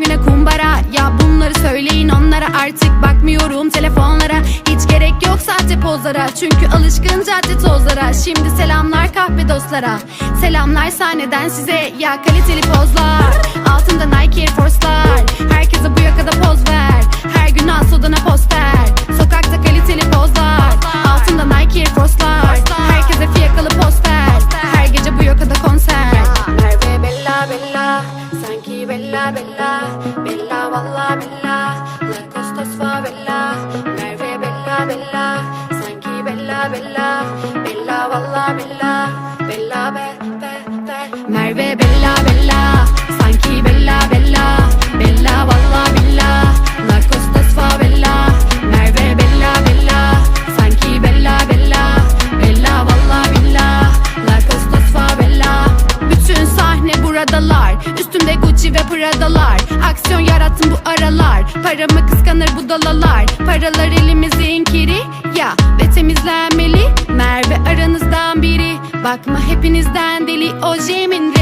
günden kumbara. Ya bunları söyleyin onlara. Artık bakmıyorum telefonlara. Hiç gerek yok sahte pozlara. Çünkü alışkın cadde tozlara. Şimdi selamlar kahve dostlara. Selamlar sahneden size. Ya kaliteli pozlar. Altında Nike Air Force'lar. Herkese bu yakada poz ver. Her gün al sodana poster Sokakta kaliteli pozlar. Altında Nike Air Force'lar. Herkese fiyakalı poster Her gece bu yakada konser. Merve Bella Bella Bella Bella Bella valla Bella. La Costas Favela Merve Bella Bella. Sanki Bella Bella Bella valla Bella. Bella be be be. Merve Bella Bella buradalar Üstümde Gucci ve Prada'lar. Aksiyon yarattım bu aralar. Paramı kıskanır bu dalalar. Paralar elimizin kiri Ya ve temizlenmeli. Merve aranızdan biri. Bakma hepinizden deli Ojemin rengini